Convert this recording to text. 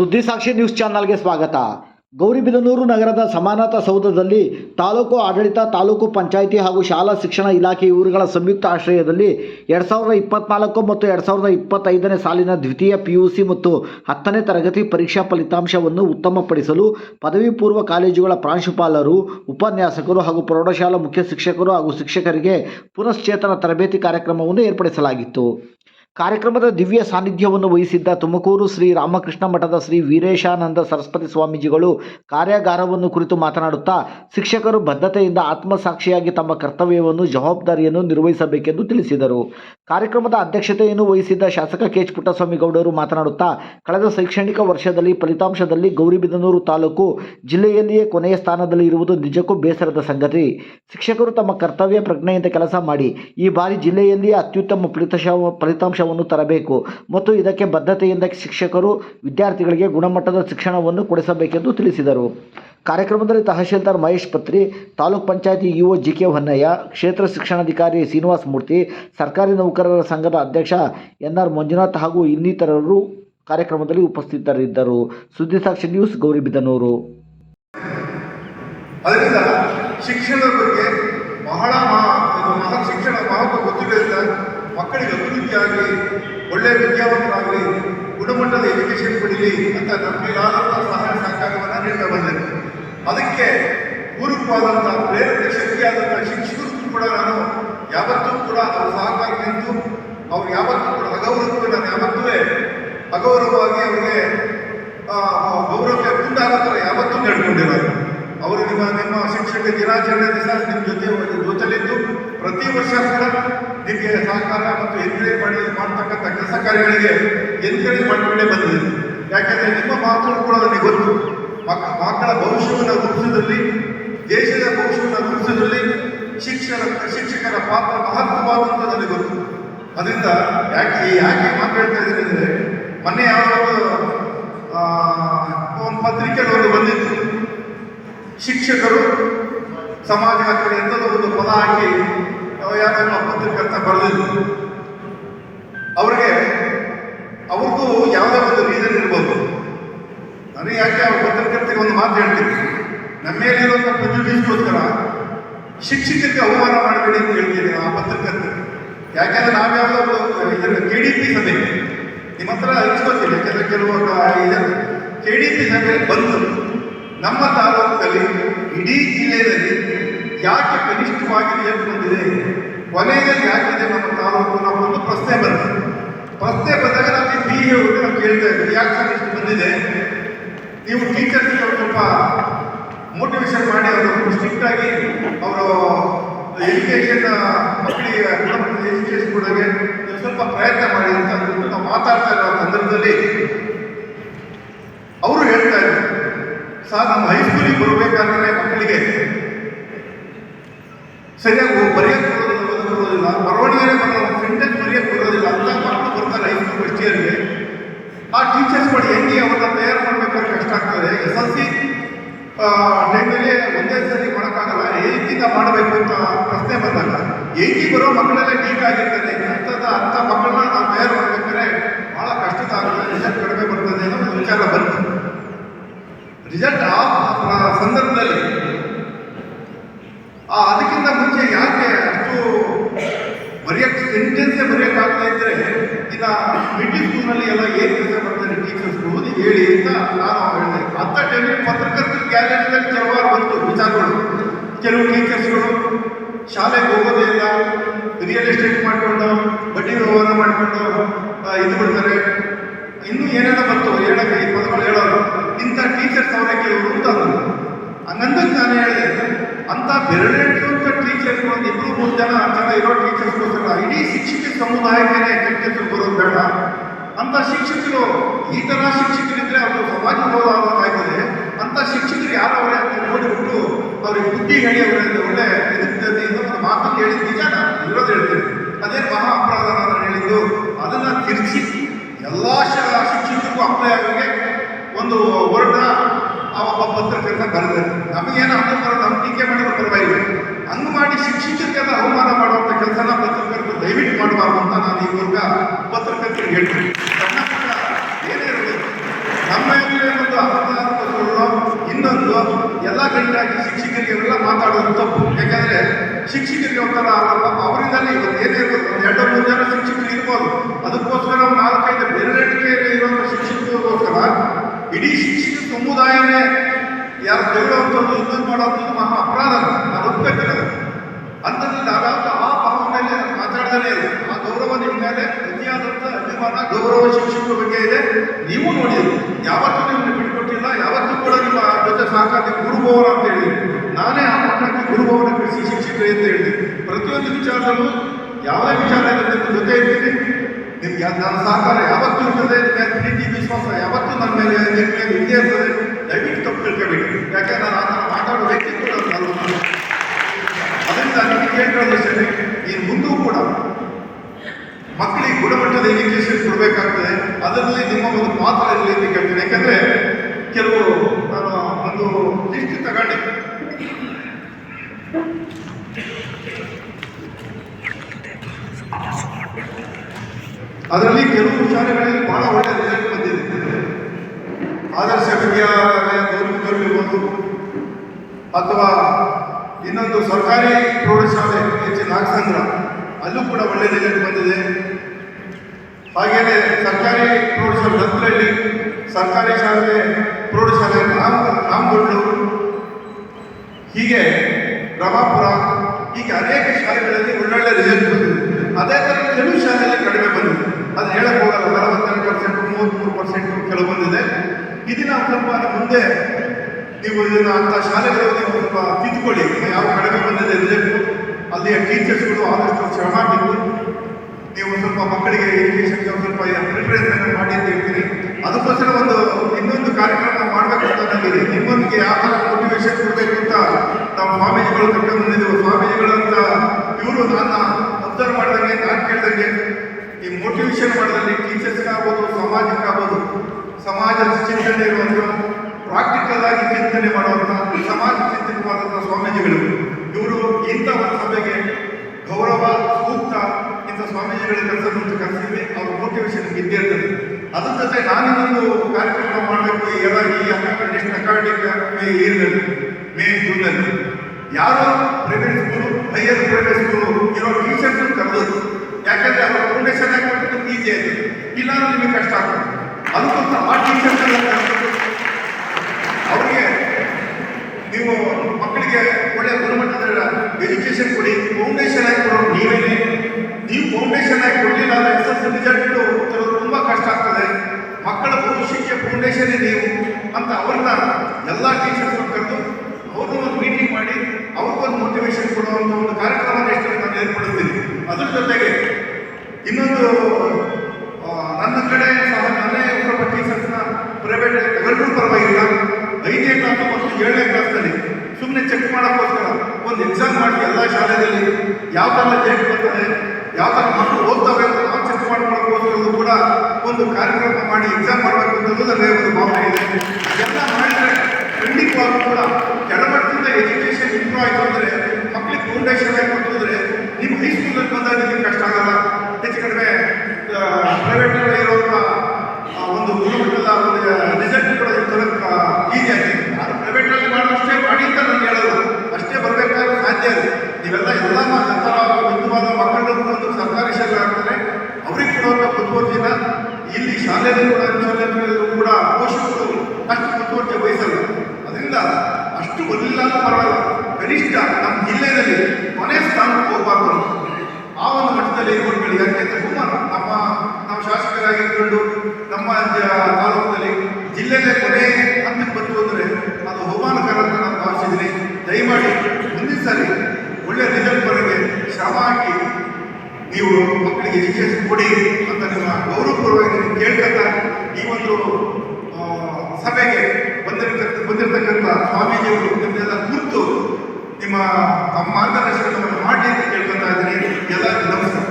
ಸುದ್ದಿ ಸಾಕ್ಷಿ ನ್ಯೂಸ್ ಚಾನಲ್ಗೆ ಸ್ವಾಗತ. ಗೌರಿಬಿದನೂರು ನಗರದ ಸಮಾನತಾ ಸೌಧದಲ್ಲಿ ತಾಲೂಕು ಆಡಳಿತ, ತಾಲೂಕು ಪಂಚಾಯಿತಿ ಹಾಗೂ ಶಾಲಾ ಶಿಕ್ಷಣ ಇಲಾಖೆ ಇವರುಗಳ ಸಂಯುಕ್ತ ಆಶ್ರಯದಲ್ಲಿ ಎರಡು ಸಾವಿರದ ಇಪ್ಪತ್ನಾಲ್ಕು ಮತ್ತು ಎರಡು ಸಾವಿರದ ಇಪ್ಪತ್ತೈದನೇ ಸಾಲಿನ ದ್ವಿತೀಯ ಪಿ ಯು ಸಿ ಮತ್ತು ಹತ್ತನೇ ತರಗತಿ ಪರೀಕ್ಷಾ ಫಲಿತಾಂಶವನ್ನು ಉತ್ತಮಪಡಿಸಲು ಪದವಿ ಪೂರ್ವ ಕಾಲೇಜುಗಳ ಪ್ರಾಂಶುಪಾಲರು, ಉಪನ್ಯಾಸಕರು ಹಾಗೂ ಪ್ರೌಢಶಾಲಾ ಮುಖ್ಯ ಶಿಕ್ಷಕರು ಹಾಗೂ ಶಿಕ್ಷಕರಿಗೆ ಪುನಶ್ಚೇತನ ತರಬೇತಿ ಕಾರ್ಯಕ್ರಮವನ್ನು ಏರ್ಪಡಿಸಲಾಗಿತ್ತು. ಕಾರ್ಯಕ್ರಮದ ದಿವ್ಯ ಸಾನ್ನಿಧ್ಯವನ್ನು ವಹಿಸಿದ್ದ ತುಮಕೂರು ಶ್ರೀ ರಾಮಕೃಷ್ಣ ಮಠದ ಶ್ರೀ ವೀರೇಶಾನಂದ ಸರಸ್ವತಿ ಸ್ವಾಮೀಜಿಗಳು ಕಾರ್ಯಾಗಾರವನ್ನು ಕುರಿತು ಮಾತನಾಡುತ್ತಾ, ಶಿಕ್ಷಕರು ಬದ್ಧತೆಯಿಂದ ಆತ್ಮಸಾಕ್ಷಿಯಾಗಿ ತಮ್ಮ ಕರ್ತವ್ಯವನ್ನು, ಜವಾಬ್ದಾರಿಯನ್ನು ನಿರ್ವಹಿಸಬೇಕೆಂದು ತಿಳಿಸಿದರು. ಕಾರ್ಯಕ್ರಮದ ಅಧ್ಯಕ್ಷತೆಯನ್ನು ವಹಿಸಿದ್ದ ಶಾಸಕ ಕೆ ಎಚ್ ಪುಟ್ಟಸ್ವಾಮಿ ಗೌಡರು ಮಾತನಾಡುತ್ತಾ, ಕಳೆದ ಶೈಕ್ಷಣಿಕ ವರ್ಷದಲ್ಲಿ ಫಲಿತಾಂಶದಲ್ಲಿ ಗೌರಿಬಿದನೂರು ತಾಲೂಕು ಜಿಲ್ಲೆಯಲ್ಲಿಯೇ ಕೊನೆಯ ಸ್ಥಾನದಲ್ಲಿ ಇರುವುದು ನಿಜಕ್ಕೂ ಬೇಸರದ ಸಂಗತಿ. ಶಿಕ್ಷಕರು ತಮ್ಮ ಕರ್ತವ್ಯ, ಪ್ರಜ್ಞೆಯಿಂದ ಕೆಲಸ ಮಾಡಿ ಈ ಬಾರಿ ಜಿಲ್ಲೆಯಲ್ಲಿಯೇ ಅತ್ಯುತ್ತಮ ಫಲಿತಾಂಶ ಫಲಿತಾಂಶವನ್ನು ತರಬೇಕು ಮತ್ತು ಇದಕ್ಕೆ ಬದ್ಧತೆಯಿಂದ ಶಿಕ್ಷಕರು ವಿದ್ಯಾರ್ಥಿಗಳಿಗೆ ಗುಣಮಟ್ಟದ ಶಿಕ್ಷಣವನ್ನು ಕೊಡಿಸಬೇಕೆಂದು ತಿಳಿಸಿದರು. ಕಾರ್ಯಕ್ರಮದಲ್ಲಿ ತಹಶೀಲ್ದಾರ್ ಮಹೇಶ್ ಪತ್ರಿ, ತಾಲೂಕ್ ಪಂಚಾಯತಿ ಇಒ ಜಿ ಕೆ ಹೊನ್ನಯ್ಯ, ಕ್ಷೇತ್ರ ಶಿಕ್ಷಣಾಧಿಕಾರಿ ಶ್ರೀನಿವಾಸ ಮೂರ್ತಿ, ಸರ್ಕಾರಿ ನೌಕರರ ಸಂಘದ ಅಧ್ಯಕ್ಷ ಎನ್ ಆರ್ ಮಂಜುನಾಥ್ ಹಾಗೂ ಇನ್ನಿತರರು ಕಾರ್ಯಕ್ರಮದಲ್ಲಿ ಉಪಸ್ಥಿತರಿದ್ದರು. ಸುದ್ದಿ ಸಾಕ್ಷಿ ನ್ಯೂಸ್ ಗೌರಿಬಿದನೂರು ಅದರಿಂದ ಶಿಕ್ಷಣದ ಬಗ್ಗೆ ಬಹಳ ಶಿಕ್ಷಣ ಮಕ್ಕಳಿಗೆ ಅಭಿವೃದ್ಧಿಯಾಗಲಿ ಒಳ್ಳೆಯ ವಿದ್ಯಾವಂತರಾಗಲಿ, ಗುಣಮಟ್ಟದ ಎಜುಕೇಶನ್ ಪಡೀಲಿ ಅಂತ ನಮಗೆ ಸಹಾಯ ಸಹಕಾರವನ್ನು ನೀಡ್ತಾ ಬಂದಿದೆ. ಅದಕ್ಕೆ ಪೂರಕವಾದಂಥ ಪ್ರೇರಕ ಶಕ್ತಿಯಾದಂತಹ ಶಿಕ್ಷಕರು ಕೂಡ ನಾನು ಯಾವತ್ತೂ ಕೂಡ ಅವ್ರ ಸಹಕಾರ ನಿಂತು ಅವ್ರು ಯಾವತ್ತೂ ಕೂಡ ಅಗೌರವಕ್ಕೆ ನಾನು ಯಾವತ್ತೂ ಅಗೌರವವಾಗಿ ಅವರಿಗೆ ಗೌರವಕ್ಕೆ ಥರ ಯಾವತ್ತೂ ನಡ್ಕೊಂಡಿರೋದು ಅವರು ನಿಮ್ಮ ನಿಮ್ಮ ಶಿಕ್ಷಕ ದಿನಾಚರಣೆ ದಿನ ನಿಮ್ಮ ಜೊತೆ ಜೊತೆಲಿದ್ದು ಪ್ರತಿ ವರ್ಷ ಕೂಡ ನಿಮಗೆ ಸಹಕಾರ ಮತ್ತು ಎನ್ಕರೇಜ್ ಮಾಡಿ, ಮಾಡ್ತಕ್ಕಂಥ ಕೆಲಸ ಕಾರ್ಯಗಳಿಗೆ ಎನ್ಕರೇಜ್ ಮಾಡಿಕೊಂಡೇ ಬಂದಿದೆ ಯಾಕೆಂದರೆ ನಿಮ್ಮ ಮಾತುಗಳು ಕೂಡ ನನಗೆ ಗೊತ್ತು. ಮಕ್ಕಳ ಭವಿಷ್ಯವನ್ನು ರೂಪಿಸೋದ್ರಲ್ಲಿ ದೇಶದ ಭವಿಷ್ಯವನ್ನು ರೂಪಿಸೋದ್ರಲ್ಲಿ ಶಿಕ್ಷಣ ಶಿಕ್ಷಕರ ಪಾತ್ರ ಮಹತ್ವವಾದಂಥ ನನಗೆ ಗೊತ್ತು. ಅದರಿಂದ ಯಾಕೆ ಯಾಕೆ ಮಾತಾಡ್ತಾ ಇದ್ದೀನಿ ಅಂದರೆ ಮೊನ್ನೆ ಯಾವುದೋ ಒಂದು, ಪತ್ರಿಕೆ ಒಂದು ಬಂದಿತ್ತು. ಶಿಕ್ಷಕರು ಸಮಾಜ ಎಂಥದ್ದು ಒಂದು ಪದ ಹಾಕಿ ಯಾರೋ ಅಂತ ಬರೆದಿದ್ರು. ಅವ್ರಿಗೆ ಅವ್ರದ್ದು ಯಾವುದೇ ಒಂದು ರೀಸನ್ ಇರ್ಬೋದು ನನಗೆ ಯಾಕೆ ಅವ್ರ ಪತ್ರಕರ್ತರಿಗೆ ಒಂದು ಮಾತು ಹೇಳ್ತೀನಿ? ನಮ್ಮ ಮೇಲಿರುವಂಥ ಪ್ರಿಜುಡಿಸ್ಗೋಸ್ಕರ ಶಿಕ್ಷಕರಿಗೆ ಅವಮಾನ ಮಾಡಬೇಡಿ ಅಂತ ಹೇಳ್ತೀನಿ ಆ ಪತ್ರಕರ್ತರಿಗೆ. ಯಾಕೆಂದ್ರೆ ನಾವ್ಯಾವುದೋ ಕೆ ಡಿ ಪಿ ಸಭೆ. ನಿಮ್ಮ ಹತ್ರ ಹಂಚ್ಕೋತೀನಿ, ಯಾಕೆಂದ್ರೆ ಕೆಲವು ಕೆ ಡಿ ಪಿ ಸಭೆಯಲ್ಲಿ ಬಂದು ನಮ್ಮ ತಾಲೂಕಲ್ಲಿ ಇಡೀ ಜಿಲ್ಲೆಯಲ್ಲಿ ಯಾಕೆ ಕನಿಷ್ಠವಾಗಿದೆ ಅಂತ ಬಂದಿದೆ? ಕೊನೆಯಲ್ಲಿ ಯಾಕಿದೆ ನಮ್ಮ ತಾಲೂಕು? ನಾವು ಒಂದು ಪ್ರಶ್ನೆ ಬಂತು. ಪ್ರಶ್ನೆ ಬಂದಾಗ ನಾವು ಬಿ ಎ ನಾವು ಕೇಳ್ತಾ ಇದ್ದೀವಿ ಯಾಕೆ ಕನಿಷ್ಠ ಬಂದಿದೆ? ನೀವು ಟೀಚರ್ಸ್ ಸ್ವಲ್ಪ ಮೋಟಿವೇಶನ್ ಮಾಡಿ ಅವರು ಸ್ಟ್ರಿಕ್ಟ್ ಆಗಿ ಅವರು ಎಜುಕೇಶನ್ ಮಕ್ಕಳಿಗೆ ಎಜುಕೇಶನ್ ಕೊಡೋಕೆ ಸ್ವಲ್ಪ ಪ್ರಯತ್ನ ಮಾಡಿ ಅಂತ ನಾವು ಮಾತಾಡ್ತಾ ಇರೋ ಸಂದರ್ಭದಲ್ಲಿ ಅವರು ಹೇಳ್ತಾ ಇದ್ರು, ಸರ್, ನಮ್ಮ ಹೈಸ್ಕೂಲಿಗೆ ಬರಬೇಕಾದ್ರೆ ಮಕ್ಕಳಿಗೆ ಸರಿಯಾಗಿ ಬರೆಯಕ್ಕೆ ಬರೋದಿಲ್ಲ ಓದಕ್ಕೆ ಬರೋದಿಲ್ಲ ಬರವಣಿಗೆನೇ ಬರೋಲ್ಲ ಸೆಂಟೆನ್ಸ್ ಬರೆಯಕ್ಕೆ ಬರೋದಿಲ್ಲ ಅಂತ ಮಕ್ಕಳು ಬರ್ತಾರೆ ಹೈಸ್ಕೂಲ್ ಫಸ್ಟ್ ಇಯರ್ಗೆ ಆ ಟೀಚರ್ಸ್ಗಳು ಹೆಂಗೆ ಅವ್ರನ್ನ ತಯಾರು ಮಾಡ್ಬೇಕಾದ್ರೆ ಕಷ್ಟ ಆಗ್ತದೆ ಎಸ್ ಎಲ್ ಸಿ ಟೈಮಲ್ಲಿ ಒಂದೇ ಸರಿ ಮಾಡೋಕ್ಕಾಗಲ್ಲ ಏಯ್ತಿಂದ ಮಾಡಬೇಕು ಅಂತ ಪ್ರಶ್ನೆ ಏಯ್ತಿ ಬರೋ ಮಕ್ಕಳೆಲ್ಲ ಟೀಕ್ ಆಗಿರ್ತದೆ ಅಂಥದ್ದು ಅಂಥ ಮಕ್ಕಳನ್ನ ನಾವು ತಯಾರು ಮಾಡ್ಬೇಕಾದ್ರೆ ಭಾಳ ಕಷ್ಟದ ಆಗುತ್ತೆ ರಿಸಲ್ಟ್ ಕಡಿಮೆ ಬರ್ತದೆ ಅನ್ನೋ ಒಂದು ವಿಚಾರ ಬಂತು. ರಿಸಲ್ಟ್ ಆ ಸಂದರ್ಭದಲ್ಲಿ ಆ ಅದಕ್ಕಿಂತ ಮುಂಚೆ ಯಾಕೆ ಅಷ್ಟು ಬರೆಯಕ್ಕೆ ಸೆಂಟೆನ್ಸೇ ಬರೆಯೋಕ್ಕಾಗದೇ ಇದ್ದರೆ ಇನ್ನ ಮಿಡ್ಲ್ ಸ್ಕೂಲ್ನಲ್ಲಿ ಎಲ್ಲ ಏನು ಕೆಲಸ ಮಾಡ್ತಾರೆ ಟೀಚರ್ಸ್ ಓದಿ ಹೇಳಿ ಅಂತ ನಾನು ಹೇಳಿದೆ. ಅಂಥ ಟೈಮಲ್ಲಿ ಪತ್ರಕರ್ತರ ಗ್ಯಾಲರಿಯಲ್ಲಿ ಕೆಲವಾರು ಬಂತು ವಿಚಾರಗಳು. ಕೆಲವು ಟೀಚರ್ಸ್ಗಳು ಶಾಲೆಗೆ ಹೋಗೋದೇ ಇಲ್ಲ. ರಿಯಲ್ ಎಸ್ಟೇಟ್ ಮಾಡಿಕೊಂಡು, ಬಡ್ಡಿ ವ್ಯವಹಾರ ಮಾಡಿಕೊಂಡು ಇದು ಬಿಡ್ತಾರೆ ಇನ್ನೂ ಏನೇನೋ ಬಂತು? ಹೇಳಕ್ಕೆ ಈ ಪದಗಳು ಹೇಳೋರು. ಇಂಥ ಟೀಚರ್ಸ್ ಅವರೇ ಕೆಲವರು ಅಂತ ಅಂದರು. ಹಂಗಂದಕ್ಕೆ ನಾನು ಹೇಳಿದೆ. ಅಂತ ಬೆರಳೆಟ್ಟುವಂಥ ಟೀಚರ್ಸ್ ಒಂದು ಇಬ್ಬರು ಮೂರು ಜನ ಜನ ಇರೋ ಟೀಚರ್ಸ್ ಟೀಚರ್ಸ್ಗೋಸ್ಕರ ಇಡೀ ಶಿಕ್ಷಕ ಸಮುದಾಯಕ್ಕೆ ಕೆಟ್ಟ ಬರೋದು ಬೇಡ. ಅಂತ ಶಿಕ್ಷಕರು, ಈ ಥರ ಶಿಕ್ಷಕರಿದ್ರೆ ಅವರು ಸಮಾಜ ಹೋದಾಗ್ತದೆ ಅಂತ ಶಿಕ್ಷಕರು ಯಾರು ಅವರೇ ಅಂತ ನೋಡಿಬಿಟ್ಟು ಅವ್ರಿಗೆ ಬುದ್ಧಿ ಹೇಳಿ ಅವರಿಂದ ಒಳ್ಳೆ ಅಂತ ಒಂದು ಮಾತು ಹೇಳಿದ ನಿಜ, ನಾನು ಇರೋದು ಹೇಳ್ತೇನೆ. ಅದೇ ಮಹಾ ಅಪರಾಧ ನಾನು ಹೇಳಿದ್ದು. ಅದನ್ನ ತಿರುಚಿ ಎಲ್ಲ ಶಿಕ್ಷಕರಿಗೂ ಅಪ್ಲೈ ಆಗೋಗೆ ಒಂದು ಹೊರಟ ಆ ಒಬ್ಬ ಪತ್ರಕರ್ತ ಬರೆದರು ನಮಗೇನು ಅದನ್ನು ನಮ್ಮ ಟೀಕೆ ಮಾಡಿದ್ರೆ ಪರವಾಗಿಲ್ಲ. ಹಂಗೆ ಮಾಡಿ ಶಿಕ್ಷಕರಿಗೆಲ್ಲ ಅವಮಾನ ಮಾಡುವಂಥ ಕೆಲಸನ ಪತ್ರಕರ್ತರು ದಯವಿಟ್ಟು ಮಾಡಬಾರ್ದು ಅಂತ ನಾನು ಈ ಮೂಲಕ ಪತ್ರಕರ್ತರಿಗೆ ಹೇಳ್ತೀನಿ ಸಣ್ಣ ಪುಟ್ಟ ಏನೇ ಇರಲಿ ನಮ್ಮ ಎಲ್ಲ ಗಂಟಾಗಿ ಶಿಕ್ಷಕರಿಗೆ ಎಲ್ಲ ಮಾತಾಡೋದು ತಪ್ಪು. ಯಾಕಂದ್ರೆ ಶಿಕ್ಷಕರಿಗೆ ಒಂಥರ ಪಾಪ ಅವರಿಂದಲೇ ಇವತ್ತು ಏನೇ ಇರ್ಬೋದು ಎರಡು ಮೂರು ಜನ ಶಿಕ್ಷಕರು ಇರ್ಬೋದು. ಅದಕ್ಕೋಸ್ಕರ ಒಂದು ನಾಲ್ಕೈದು ಬೆರಳಿಕೆ ಇರುವಂಥ ಶಿಕ್ಷಕರಿಗೋಸ್ಕರ ಇಡೀ ಶಿಕ್ಷಕ ಸಮುದಾಯನೇ ಯಾರು ತೆಗೊಳ್ಳುವಂಥದ್ದು ಇನ್ನೊಂದು ಮಾಡೋದು ಮಹಾ ಅಪರಾಧ. ನಾನು ಒಪ್ಬೇಕಿಲ್ಲ ಅಂತಂದ್ರೆ ಆಗಾಗ ಆ ಭಾವನೆಯಲ್ಲಿ ಮಾತಾಡ್ತಾನೆ ಇರು ಆ ಗೌರವ ನಿಮ್ಮ ಮೇಲೆ ಅತಿಯಾದಂಥ ಅಭಿಮಾನ, ಗೌರವ ಶಿಕ್ಷಕರ ಬಗ್ಗೆ ಇದೆ. ನೀವು ನೋಡಿ ಯಾವತ್ತೂ ನಿಮ್ಮ ಸಾಕಾತಿ ಗುರುಭವನ ಅಂತ ಹೇಳಿ. ನಾನೇ ಆ ಮಟ್ಟಕ್ಕೆ ಗುರುಭವನ ಕೃಷಿ ಶಿಕ್ಷಕರು ಅಂತ ಹೇಳಿದೆ. ಪ್ರತಿಯೊಂದು ವಿಚಾರದಲ್ಲೂ ಯಾವುದೇ ವಿಚಾರ ಇರುತ್ತೆ ನಿಮ್ಮ ಜೊತೆ ಇರ್ತೀನಿ. ನಿಮ್ಗೆ ನನ್ನ ಸಹಕಾರ ಯಾವತ್ತೂ ಇರ್ತದೆ ನಿಮ್ಮ ಪ್ರೀತಿ, ವಿಶ್ವಾಸ ಯಾವತ್ತೂ ನನ್ನ ಮೇಲೆ ನಿಮ್ಮ ಮೇಲೆ ಇದ್ದೇ ಇರ್ತದೆ, ದಯವಿಟ್ಟು ತಪ್ಪು ತಿಳ್ಕೊಬೇಕು ಯಾಕೆ ನಾನು ಆ ಥರ ವ್ಯಕ್ತಿ ಕೂಡ ಅದರಿಂದ ನಿಮಗೆ ಸರಿ ಇನ್ನು ಮುಂದೂ ಕೂಡ ಮಕ್ಕಳಿಗೆ ಗುಣಮಟ್ಟದ ಎಜುಕೇಶನ್ ಕೊಡಬೇಕಾಗ್ತದೆ. ಅದರಲ್ಲಿ ನಿಮ್ಮ ಒಂದು ಪಾತ್ರ ಇರಲಿ ಅಂತ ಕೇಳ್ತೀನಿ. ಯಾಕಂದ್ರೆ ಕೆಲವು ನಾನು ಒಂದು ತಗೊಂಡೆ. ಅದರಲ್ಲಿ ಕೆಲವು ಶಾಲೆಗಳಲ್ಲಿ ಬಹಳ ಒಳ್ಳೆ ರಿಸಲ್ಟ್ ಬಂದಿದೆ. ಆದರ್ಶ ವಿದ್ಯಾಲಯ ಅಥವಾ ಇನ್ನೊಂದು ಸರ್ಕಾರಿ ಪ್ರೌಢಶಾಲೆ, ಎಚ್ ನಾಗಸಂದ್ರ. ಅಲ್ಲೂ ಕೂಡ ಒಳ್ಳೆ ರಿಸಲ್ಟ್ ಬಂದಿದೆ. ಹಾಗೇನೆ ಸರ್ಕಾರಿ ಪ್ರೌಢಶಾಲೆ ದತ್ತಲಹಳ್ಳಿ ಸರ್ಕಾರಿ ಶಾಲೆ ಪ್ರೌಢಶಾಲೆ ರಾಮ್ ರಾಮಗೊಂಡ್ಲು ಹೀಗೆ ರಮಾಪುರ ಹೀಗೆ ಅನೇಕ ಶಾಲೆಗಳಲ್ಲಿ ಒಳ್ಳೊಳ್ಳೆ ರಿಸಲ್ಟ್ ಬಂದಿದೆ. ಅದೇ ಥರ ಕೆಲವು ಶಾಲೆಯಲ್ಲಿ ಕಡಿಮೆ ಬಂದಿದೆ. ಅದು ಹೇಳಕ್ಕೆ ಹೋಗಲ್ಲ ನಲವತ್ತೆರಡು ಪರ್ಸೆಂಟ್ ಮೂವತ್ತ್ಮೂರು ಪರ್ಸೆಂಟ್ ಕೆಲವು ಬಂದಿದೆ. ಇದನ್ನ ಸ್ವಲ್ಪ ಮುಂದೆ ನೀವು ಇದನ್ನ ಅಂತ ಶಾಲೆಗಳಲ್ಲಿ ಸ್ವಲ್ಪ ತಿದ್ದುಕೊಳ್ಳಿ ಯಾವ ಕಡಿಮೆ ಬಂದಿದೆ ರಿಸಲ್ಟ್ ಅಲ್ಲಿಯ ಟೀಚರ್ಸ್ಗಳು ಆದಷ್ಟು ಶ್ರಮ ನೀವು ಸ್ವಲ್ಪ ಮಕ್ಕಳಿಗೆ ಎಜುಕೇಶನ್ಗೆ ಒಂದು ಸ್ವಲ್ಪ ಪ್ರಿಪರೇಷನ್ ಮಾಡಿ ಅಂತ ಹೇಳ್ತೀನಿ ಅದಕ್ಕೋಸ್ಕರ ಒಂದು ಇನ್ನೊಂದು ಕಾರ್ಯಕ್ರಮ ಮಾಡಬೇಕು ಅಂತ ನನಗಿದೆ ನಿಮ್ಮೊಂದಿಗೆ ಯಾವ ಥರ ಮೋಟಿವೇಶನ್ ಕೊಡಬೇಕು ಅಂತ ನಾವು ಸ್ವಾಮೀಜಿಗಳು ಕಟ್ಟ ಬಂದಿದ್ದೆವು. ಸ್ವಾಮೀಜಿಗಳು ಅಂತ ಇವರು ನನ್ನ ಅಬ್ಸರ್ವ್ ಮಾಡಿದಂಗೆ, ನಾನು ಕೇಳಿದಂಗೆ ಈ ಮೋಟಿವೇಶನ್ ಮಾಡೋದ್ರಲ್ಲಿ ಟೀಚರ್ಸ್ಗಾಗ್ಬೋದು ಸಮಾಜಕ್ಕಾಗ್ಬೋದು ಸಮಾಜದ ಚಿಂತನೆ ಇರುವಂಥ ಪ್ರಾಕ್ಟಿಕಲ್ ಆಗಿ ಚಿಂತನೆ ಮಾಡುವಂಥ ಸಮಾಜ ಚಿಂತಕವಾದಂಥ ಸ್ವಾಮೀಜಿಗಳು. ಇವರು ಇಂಥ ಒಂದು ಸಭೆಗೆ ಗೌರವ, ಸೂಕ್ತ ಇಂಥ ಸ್ವಾಮೀಜಿಗಳ ಕೆಲಸ ಕುರಿತು ಕರೆಸಿದ್ವಿ. ಅವ್ರ ಮೋಟಿವೇಶನ್ ಇದ್ದೇ ಇರ್ತದೆ. ಅದ್ರ ಜೊತೆ ನಾನಿನ್ನೊಂದು ಕಾರ್ಯಕ್ರಮ ಮಾಡಬೇಕು ಯಾವಾಗ ಈ ಅಕಾಡೆಮಿಕ್ ಅಕಾಡೆಮಿಕ್ ಇಯರ್ನಲ್ಲಿ ಮೇ ಜೂನಲ್ಲಿ ಯಾರು private school higher private school ಇರೋ ಟೀಚರ್ಸ್ ಕರೆದದ್ದು. ಯಾಕಂದ್ರೆ ಅವರ ಫೌಂಡೇಶನ್ ಹಾಕಿಬಿಟ್ಟು ಈಸಿ ಆಯ್ತು. ಇಲ್ಲಾಂದ್ರೆ ನಿಮಗೆ ಕಷ್ಟ ಆಗ್ತದೆ. ಅದಕ್ಕೋಸ್ಕರ ಆ ಟೀಚರ್ಸ್ ಎಲ್ಲ ಅವರಿಗೆ ನೀವು ಮಕ್ಕಳಿಗೆ ಒಳ್ಳೆಯ ಗುಣಮಟ್ಟದ ಎಜುಕೇಶನ್ ಕೊಡಿ ಫೌಂಡೇಶನ್ ಆಗಿ ಕೊಡೋರು ನೀವು ಫೌಂಡೇಶನ್ ಆಗಿ ಕೊಡಲಿಲ್ಲ ಅಂದ್ರೆ ಎಸ್ ಎಸ್ ರಿಸಲ್ಟ್ ತರೋದು ತುಂಬ ಕಷ್ಟ ಆಗ್ತದೆ. ಮಕ್ಕಳ ಭವಿಷ್ಯಕ್ಕೆ ಫೌಂಡೇಶನ್ ನೀವು ಅಂತ ಅವ್ರನ್ನ ಎಲ್ಲ ಟೀಚರ್ಸ್ ಕರೆದು ಅವ್ರನ್ನ ಒಂದು ಮೀಟಿಂಗ್ ಮಾಡಿ ಅವ್ರಿಗೊಂದು ಮೋಟಿವೇಶನ್ ಕೊಡುವಂಥ ಒಂದು ಕಾರ್ಯಕ್ರಮ ಎಷ್ಟು ನಾನು ಏರ್ಪಡಿಸ್ತೀನಿ ಅದ್ರ ಜೊತೆಗೆ ಇನ್ನೊಂದು ಆ, ನನ್ನ ಕಡೆ ಸಹ ನನ್ನೇ ಸ್ವಲ್ಪ ಟೀಚರ್ಸ್ನ ಪ್ರೈವೇಟ್ ಎಲ್ಲರೂ ಪರವಾಗಿಲ್ಲ ಐದನೇ ಕ್ಲಾಸ್ ಮತ್ತು ಏಳನೇ ಕ್ಲಾಸ್ನಲ್ಲಿ ಸುಮ್ಮನೆ ಚೆಕ್ ಮಾಡೋಕ್ಕೋಸ್ಕರ ಒಂದು ಎಕ್ಸಾಮ್ ಮಾಡಿ ಎಲ್ಲ ಶಾಲೆಯಲ್ಲಿ ಯಾವ ಥರ ಡೇಟ್ ಬರ್ತದೆ ಯಾವ ಥರ ಮಕ್ಕಳು ಓದ್ತವೆ ಅಂತ ನಾವು ಚೆಕ್ ಮಾಡ್ಕೊಳ್ಳೋಕ್ಕೋಸ್ಕರ ಕೂಡ ಒಂದು ಕಾರ್ಯಕ್ರಮ ಮಾಡಿ ಎಕ್ಸಾಮ್ ಮಾಡಬೇಕು ಅನ್ನೋದು ಒಂದು ಭಾವನೆ ಇದೆ. ಎಲ್ಲ ಮಾಡಿದರೆ ಖಂಡಿತವಾಗೂ ಕೂಡ ಕೆಳಮಟ್ಟದಿಂದ ಎಜುಕೇಶನ್ ಇಂಪ್ರೂವ್ ಆಯಿತು ಅಂದರೆ ಮಕ್ಕಳಿಗೆ ಫೌಂಡೇಶನ್ ಆಗಿ ನಿಮ್ಮ ಹೈಸ್ಕೂಲಲ್ಲಿ ಬಂದಾಗ ನಿಮಗೆ ಕಷ್ಟ ಆಗಲ್ಲ. ಹೆಚ್ಚು ಕಡಿಮೆ ಪ್ರೈವೇಟ್ ಇರುವಂಥ ಒಂದು ಗುಣಮಟ್ಟದ ಒಂದು ರಿಸಲ್ಟ್ ಕೂಡ ತರಕ್ಕೆ ಈಸಿ ಆಗಿದೆ ನಾನು ಪ್ರೈವೇಟಲ್ಲಿ ಮಾಡೋಷ್ಟೇ ಮಾಡಿ ಅಂತ ನಾನು ಹೇಳೋದು ಅಷ್ಟೇ ಬರಬೇಕಾದ್ರೆ ಸಾಧ್ಯ ಇದೆ ನೀವೆಲ್ಲ ಎಲ್ಲ ನಂತರ ವಿದ್ಯಮಾನ ಮಕ್ಕಳು ಒಂದು ಸರ್ಕಾರಿ ಶಾಲೆ ಆಗ್ತಾರೆ ಅವ್ರಿಗೆ ಕೊಡುವಂಥ ಮುತುವರ್ಜಿನ ಇಲ್ಲಿ ಶಾಲೆಯಲ್ಲಿ ಕೂಡ ಶಾಲೆಗಳಲ್ಲೂ ಕೂಡ ಪೋಷಕರು ಅಷ್ಟು ಮುತುವರ್ಜಿ ವಹಿಸಲ್ಲ ಅದರಿಂದ ಅಂತ ಪರವಾಗಿಲ್ಲ ಕನಿಷ್ಠ ನಮ್ಮ ಜಿಲ್ಲೆಯಲ್ಲಿ ಕೊನೆ ಸ್ಥಾನಕ್ಕೆ ಹೋಗಬಾರ್ದು ಆ ಒಂದು ಮಟ್ಟದಲ್ಲಿ ನೋಡ್ಕೊಳ್ಳಿ ಯಾಕೆಂದ್ರೆ ಸುಮಾರು ನಮ್ಮ ನಾವು ಶಾಸಕರಾಗಿದ್ಕೊಂಡು ನಮ್ಮ ತಾಲೂಕಿನಲ್ಲಿ ಜಿಲ್ಲೆಗೆ ಕೊನೆ ಹಂತಕ್ಕೆ ಬಂತು ಅಂದರೆ ಅದು ಅವಮಾನಕರ ಅಂತ ನಾನು ಭಾವಿಸಿದ್ದೀನಿ. ದಯಮಾಡಿ ಮುಂದಿನ ಸಾರಿ ಒಳ್ಳೆ ರಿಸಲ್ಟ್ ಬರೋಕ್ಕೆ ಶ್ರಮ ಹಾಕಿ ನೀವು ಮಕ್ಕಳಿಗೆ ಎಜುಕೇಶನ್ ಕೊಡಿ ಅಂತ ನಿಮ್ಮ ಗೌರವಪೂರ್ವವಾಗಿ ಕೇಳ್ಕೊತ ಈ ಒಂದು ಸಭೆಗೆ ಬಂದಿರತಕ್ಕ ಬಂದಿರತಕ್ಕಂಥ ಸ್ವಾಮೀಜಿಯವರು ನಿಮ್ಮನ್ನೆಲ್ಲ ಕುರಿತು ನಿಮ್ಮ ಮಾರ್ಗದರ್ಶನವನ್ನು ಮಾಡಿ ಅಂತ ಕೇಳ್ಕೊತಾ ಇದ್ದೀನಿ. ಎಲ್ಲರಿಗೂ ನಮಸ್ಕಾರ.